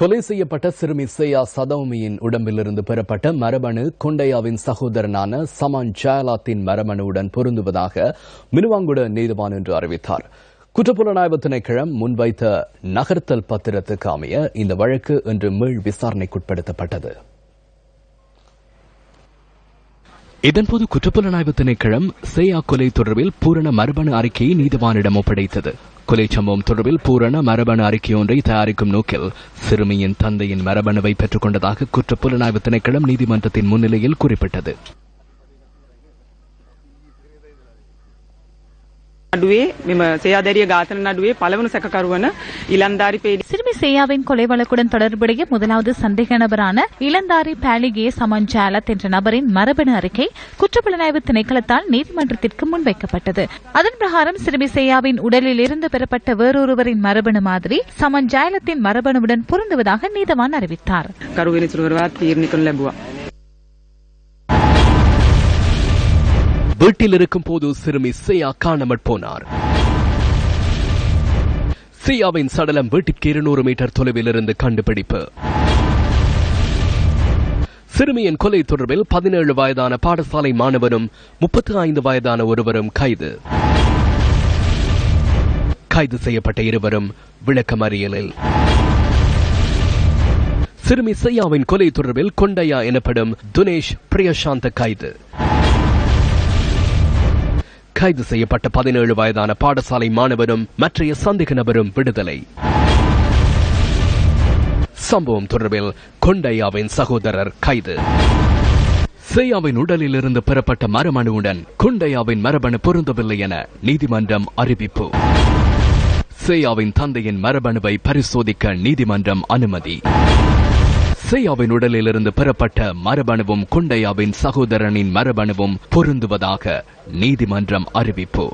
கொலை செய்யப்பட்ட சிறுமி சேயா சதௌமியின் உடம்பிலிருந்து பெறப்பட்ட மரபணு கொண்டையாவின் சகோதரனான சமான் ஜெயலாத்தின் மரபணுவுடன் பொருந்துவதாக மினுவாங்குட நீதிவான் என்று அறிவித்தார். குற்றப்புலனாய்வு திணைக்களம் முன்வைத்த நகர்த்தல் பத்திரத்துக்கு அமைய இந்த வழக்கு இன்று மீள் விசாரணைக்குட்படுத்தப்பட்டது. இதன்போது குற்றப்புலனாய்வு திணைக்களம் சேயா கொலை தொடர்பில் பூரண மரபணு அறிக்கையை நீதிவானிடம் ஒப்படைத்தது. கொலை சம்பவம் தொடர்பில் பூரண மரபணு அறிக்கை ஒன்றை தயாரிக்கும் நோக்கில் சிறுமியின் தந்தையின் மரபணுவை பெற்றுக் கொண்டதாக குற்றப்புலனாய்வு திணைக்களம் நீதிமன்றத்தின் முன்னிலையில் குறிப்பிட்டது. நடுவே செய்யாதரிய காத்தன இளந்தாரி சிறுமி செய்யாவின் கொலை வழக்குடன் தொடர்புடைய முதலாவது சந்தேக நபரான இளந்தாரி பேலிகே சமஞ்சாலத் என்ற நபரின் மரபணு அறிக்கை குற்றப்புலனாய்வு திணைக்களத்தால் நீதிமன்றத்திற்கு முன்வைக்கப்பட்டது அதன் பிரகாரம் சிறுமி செய்யாவின் உடலில் இருந்து பெறப்பட்ட வேறொருவரின் மரபணு மாதிரி சமஞ்சாலத்தின் மரபணுவுடன் பொருந்துவதாக நீதவான் அறிவித்தார். வீட்டில் இருக்கும் போது சிறுமி சியா காணாமற் போனார். சியாவின் சடலம் வீட்டிற்கு இருநூறு மீட்டர் தொலைவில் இருந்து கண்டுபிடிப்பு. சிறுமியின் கொலை தொடர்பில் பதினேழு வயதான பாடசாலை மாணவனும் முப்பத்தி ஐந்து வயதான ஒருவரும் கைது. கைது செய்யப்பட்ட இருவரும் விளக்கமறியலில் சிறுமி சையாவின் கொலை தொடர்பில் கொண்டையா எனப்படும் துனேஷ் பிரியசாந்த கைது. கைது செய்யப்பட்ட பதினேழு வயதான பாடசாலை மாணவரும் மற்றைய சந்தேக நபரும் விடுதலை. சம்பவம் தொடர்பில் கொண்டையாவின் சகோதரர் கைது. சேயாவின் உடலில் இருந்து பெறப்பட்ட மரபணுவுடன் குண்டையாவின் மரபணு பொருந்தவில்லை என நீதிமன்றம் அறிவிப்பு. சேயாவின் தந்தையின் மரபணுவை பரிசோதிக்க நீதிமன்றம் அனுமதி. சேயாவின் உடலிலிருந்து பெறப்பட்ட மரபணுவும் குண்டையாவின் சகோதரனின் மரபணுவும் பொருந்துவதாக நீதிமன்றம் அறிவிப்பு.